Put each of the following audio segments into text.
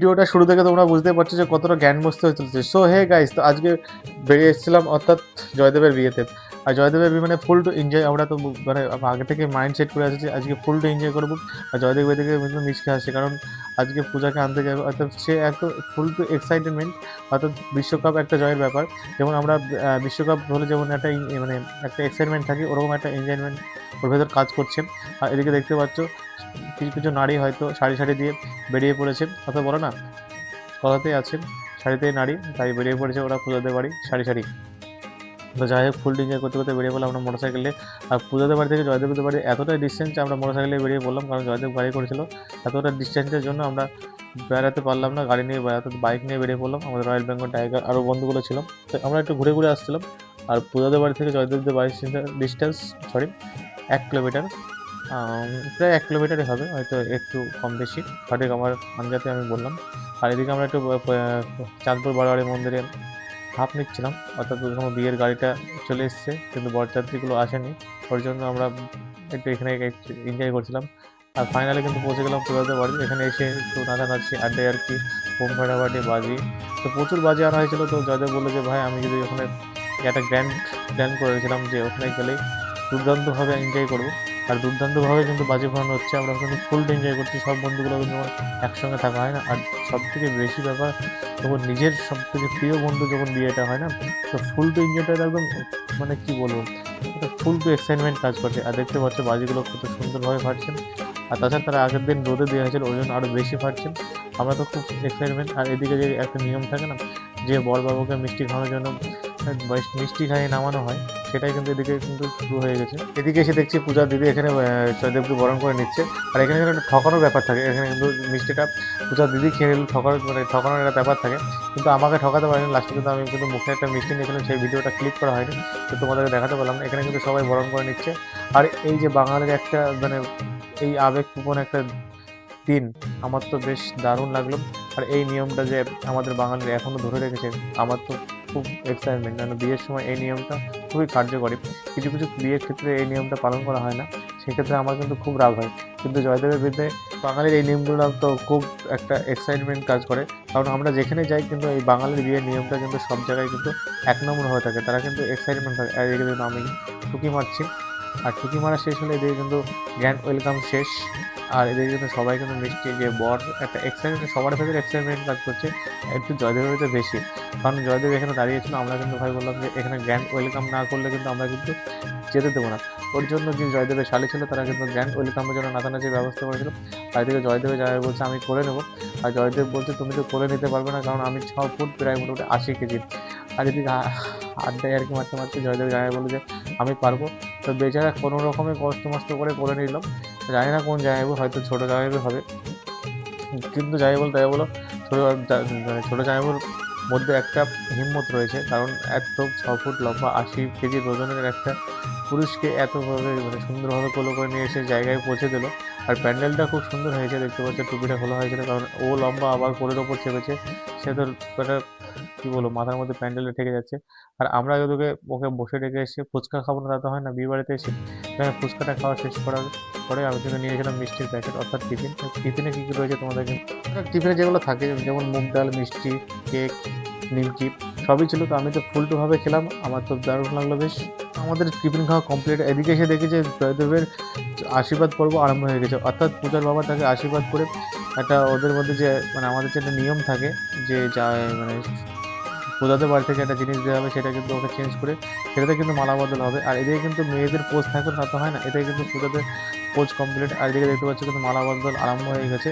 ভিডিওটা শুরু থেকে তোমরা বুঝতে পারছ যে কতটা জ্ঞান বসতে হয়ে চলছে। সো হে গাইস তো আজকে বেরিয়ে এসেছিলাম অর্থাৎ জয়দেবের বিয়েতে। আর জয়দেবের বিয়ে মানে ফুল টু এনজয় আমরা তো মানে আগে থেকে মাইন্ড সেট করে আসছি আজকে ফুল টু এনজয় করব। আর জয়দেব বিয়ে থেকে কিন্তু মিচকে আসছে কারণ আজকে পূজাকে আনতে যাবে অর্থাৎ সে এত ফুল টু এক্সাইটেডমেন্ট অর্থাৎ বিশ্বকাপ একটা জয়ের ব্যাপার। যেমন আমরা বিশ্বকাপ হলে যেমন একটা মানে একটা এক্সাইটমেন্ট থাকে, ওরকম একটা এনজয়মেন্ট ওর ভেতর কাজ করছে। আর এদিকে দেখতে পাচ্ছ কিছু কিছু নারী হয়তো শাড়ি শাড়ি দিয়ে বেরিয়ে পড়েছে। কথা বলো না? কথাতেই আছে, শাড়িতেই নারী, তাই বেরিয়ে পড়েছে ওরা পুজোদের বাড়ি শাড়ি শাড়ি। তো যাই হোক ফুল এনজয় করতে করতে বেরিয়ে পড়লাম আমরা মোটরসাইকেলে। আর পুজোদের বাড়ি থেকে জয়দেবদের বাড়ি এতটাই ডিস্টেন্স আমরা মোটরসাইকেলে বেরিয়ে পড়লাম, কারণ জয়দেব গাড়ি করেছিল। এতটা ডিস্টেন্সের জন্য আমরা বেড়াতে পারলাম না, গাড়ি নিয়ে বেড়াতে বাইক নিয়ে বেরিয়ে পড়লাম। আমাদের রয়্যাল বেঙ্গল টাইগার আরও বন্ধুগুলো ছিলাম তো আমরা একটু ঘুরে ঘুরে আসছিলাম। আর পুজোদের বাড়ি থেকে জয়দেবদের বাড়ির ডিস্টেন্স সরি এক কিলোমিটার প্রায় এক কিলোমিটারই হবে, হয়তো একটু কম বেশি। সঠিক আমার আঞ্জাতে আমি বললাম। আর এদিকে আমরা একটু চাঁদপুর বারোয়ারি মন্দিরে হাফ নিচ্ছিলাম। অর্থাৎ ওখানে বিয়ের গাড়িটা চলে এসছে, কিন্তু বরযাত্রীগুলো আসেনি। ওর জন্য আমরা একটু এখানে এনজয় করছিলাম। আর ফাইনালে কিন্তু পৌঁছে গেলাম পুরাতে বাড়ি। এখানে এসে একটু নাচানাচি, আড্ডায় আর কি বোম ফাটাফাটি বাজি। তো প্রচুর বাজি আনা হয়েছিল। তো জয়দেব বলল যে, ভাই, আমি যদি ওখানে একটা গ্র্যান্ড প্ল্যান করে রেখেছিলাম যে, ওখানে গেলেই দুর্দান্তভাবে এনজয় করব। আর দুর্দান্তভাবে কিন্তু বাজি ফাটানো হচ্ছে। আমরা কিন্তু ফুল এনজয় করছি। সব বন্ধুগুলো কিন্তু একসঙ্গে থাকা হয় না, আর সব থেকে বেশি ব্যাপার, যখন নিজের সব থেকে প্রিয় বন্ধু যখন বিয়েটা হয় না, তো ফুল টু এনজয়টা একদম মানে কি বলব, একটা ফুল টু এক্সাইটমেন্ট কাজ করছে। আর দেখতে পাচ্ছ, বাজিগুলো কত সুন্দরভাবে ফাটছেন আর তাছাড়া তারা আগের দিন রোদে দেওয়া হয়েছিল, ওই জন্য আরও বেশি ফাটছেন আমরা তো খুব এক্সাইটমেন্ট আর এদিকে যে একটা নিয়ম থাকে না, যে বরবাবুকে মিষ্টি খাওয়ানোর জন্য মিষ্টি খাইয়ে নামানো হয়। সেটাই কিন্তু এদিকে কিন্তু শুরু হয়ে গেছে। এদিকে এসে দেখছি পূজা দিদি এখানে জয়দেবকে বরণ করে নিচ্ছে। আর এখানে কিন্তু একটা ঠকানোর ব্যাপার থাকে। এখানে কিন্তু মিষ্টিটা পূজা দিদি খেয়ে নিল, ঠকানোর মানে ঠকানোর একটা ব্যাপার থাকে। কিন্তু আমাকে ঠকাতে পারেনি। লাস্টে কিন্তু আমি কিন্তু মুখে একটা মিষ্টি নিয়েছিলাম, সেই ভিডিওটা ক্লিক করা হয়নি। তো তোমাদেরকে দেখাতে পারলাম না। এখানে কিন্তু সবাই বরণ করে নিচ্ছে। আর এই যে বাঙালির একটা মানে এই আবেগ আবেগপূর্ণ একটা দিন, আমার তো বেশ দারুণ লাগল। আর এই নিয়মটা যে আমাদের বাঙালিরা এখনও ধরে রেখেছে, আমার তো খুব এক্সাইটমেন্ট কারণ বিয়ের সময় এই নিয়মটা খুবই কার্যকরী। কিছু কিছু বিয়ের ক্ষেত্রে এই নিয়মটা পালন করা হয় না, সেক্ষেত্রে আমার কিন্তু খুব রাগ হয়। কিন্তু জয়দেবের বিরুদ্ধে বাঙালির এই নিয়মগুলো তো খুব একটা এক্সাইটমেন্ট কাজ করে। কারণ আমরা যেখানে যাই কিন্তু এই বাঙালির বিয়ের নিয়মটা কিন্তু সব জায়গায় কিন্তু এক নম্বর হয়ে থাকে। তারা কিন্তু এক্সাইটমেন্ট থাকে আর এদিকে কিন্তু আমি টুকি মারছি। আর টুকি মারা শেষ হলে এদিকে কিন্তু গ্র্যান্ড ওয়েলকাম শেষ। আর এদিকে কিন্তু সবাই কিন্তু মিষ্টি, যে বর, একটা এক্সাইটমেন্ট সবার ভেতরে এক্সাইটমেন্ট কাজ করছে, একটু জয়দেবের ভিতরে বেশি। কারণ জয়দেব এখানে দাঁড়িয়েছিল আমরা কিন্তু ভাই বললাম যে এখানে গ্র্যান্ড ওয়েলকাম না করলে কিন্তু আমরা কিন্তু যেতে দেবো না। ওর জন্য যে জয়দেবের শালি ছিল, তারা কিন্তু গ্র্যান্ড ওয়েলকামের জন্য নাচানাচির ব্যবস্থা করেছিল। আর থেকে জয়দেবের জায়গায় বলছে, আমি করে নেব। আর জয়দেব বলছে, তুমি তো করে নিতে পারবে না, কারণ আমি ছ ফুট প্রায় মোটামুটি আশি কেজি। আর এদিকে আড্ডায় আর কি মারতে মারতে জয়দেব জায়গায় বলে যে, আমি পারব। তো বেচারা কোনো রকমে কষ্ট মষ্ট করে করে নিলাম জানি না কোন জায়গায় হয়তো ছোটো জায়গায় হবে। কিন্তু যাই বল তাই বলো, ছোটো মানে ছোটো জায়গার মধ্যে একটা হিম্মত রয়েছে। কারণ এত ছ ফুট লম্বা, আশি কেজি ওজনের একটা পুরুষকে এতভাবে মানে সুন্দরভাবে কোলো করে নিয়ে এসে জায়গায় পৌঁছে দিল। আর প্যান্ডেলটা খুব সুন্দর হয়েছে, দেখতে পাচ্ছ টুপিটা খোলা হয়েছিল। কারণ ও লম্বা আবার কোলের ওপর চেপেছে। সে তো একটা কী বলব, মাথার মধ্যে প্যান্ডেলে ঠেকে যাচ্ছে। আর আমরা ওকে ওকে বসে রেখে এসে ফুচকা খাব না তা তো হয় না, বিয়ে বাড়িতে এসে ফুচকাটা খাওয়া শেষ করার পরে আমি কিন্তু নিয়ে গেছিলাম মিষ্টির প্যাকেট, অর্থাৎ টিফিন। টিফিনে কী কী রয়েছে তোমাদেরকে টিফিনে যেগুলো থাকে, যেমন মুগ ডাল, মিষ্টি, কেক, নিমকি, সবই ছিল। তো আমি তো ফুলটুভাবে খেলাম, আমার তো দারুণ লাগল বেশ। আমাদের টিফিন খাওয়া কমপ্লিট এদিকে এসে দেখি যে জয়দেবের আশীর্বাদ পর্ব আরম্ভ হয়ে গেছে। অর্থাৎ পূজার বাবা তাকে আশীর্বাদ করে একটা ওদের মধ্যে যে মানে আমাদের যে একটা নিয়ম থাকে, যে যা মানে পূজাদের বাড়ি থেকে একটা জিনিস দেওয়া হবে, সেটা কিন্তু ওকে চেঞ্জ করে সেটাতে কিন্তু মালা বদল হবে। আর এদিকে কিন্তু মেয়েদের পোজ থাকবে তা হয় না এটাই কিন্তু পূজাদের পোজ কমপ্লিট আর এদিকে দেখতে পাচ্ছি কিন্তু মালা বদল আরম্ভ হয়ে গেছে।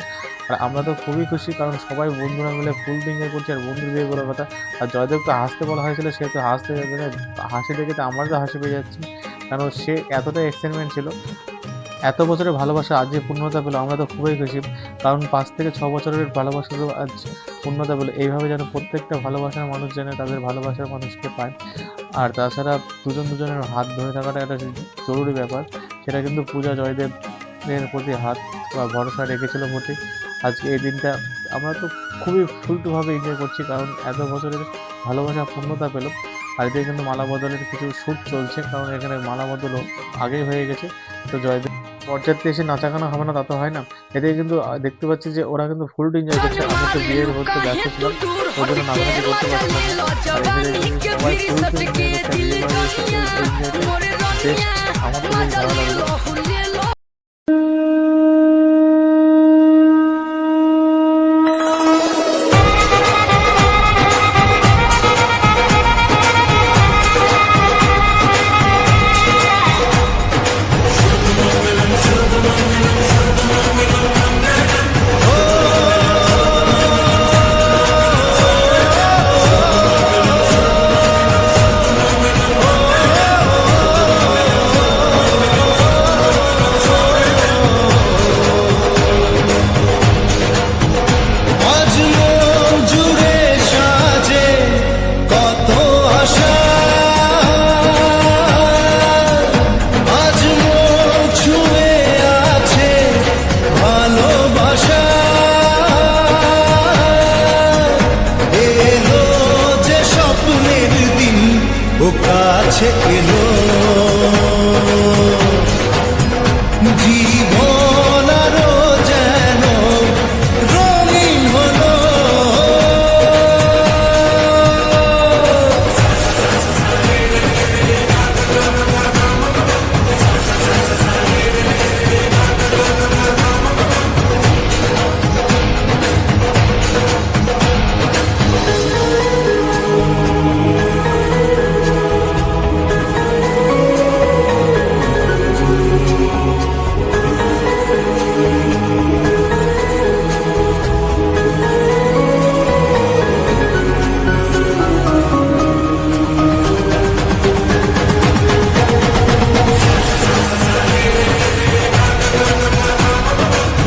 আর আমরা তো খুবই খুশি, কারণ সবাই বন্ধুরা মিলে ফুল এনজয় করছে, আর বন্ধুর বিয়ে বলার কথা। আর জয়দেবকে হাসতে বলা হয়েছিল, সে তো হাসতে হাসি দেখে তো আমার তো হাসি পেয়ে যাচ্ছে। কারণ সে এতটা এক্সাইটমেন্ট ছিল এত বছরের ভালোবাসা আজ যে পূর্ণতা পেল, আমরা তো খুবই খুশি। কারণ পাঁচ থেকে ছ বছরের ভালোবাসা তো আজ পূর্ণতা পেল। এইভাবে যেন প্রত্যেকটা ভালোবাসার মানুষ যেন তাদের ভালোবাসার মানুষকে পায়। আর তাছাড়া দুজন দুজনের হাত ধরে থাকাটা একটা জরুরি ব্যাপার। সেটা কিন্তু পূজা জয়দেবের প্রতি হাত বা ভরসা রেখেছিল প্রতি আজকে এই দিনটা আমরা তো খুবই ফুলটুভাবে এনজয় করছি, কারণ এত বছরের ভালোবাসা, পূর্ণতা পেল। আর এদিকে কিন্তু মালা বদলের কিছু শ্যুট চলছে কারণ এখানে মালা বদল আগেই হয়ে গেছে। তো জয়দেব পর্যাপ্ত এসে নাচাখানা হবে না তা তো হয় না। এদিকে কিন্তু দেখতে পাচ্ছি যে ওরা কিন্তু ফুল এনজয় করছে। আমি তো বিয়ের হতে ব্যস্ত ছিলাম ওই জন্য নাচানাচি করতে পারছিলাম আর সবাই ফুল এনজয় করছে আমার বেশ ভালো লাগল ও কাছে এলো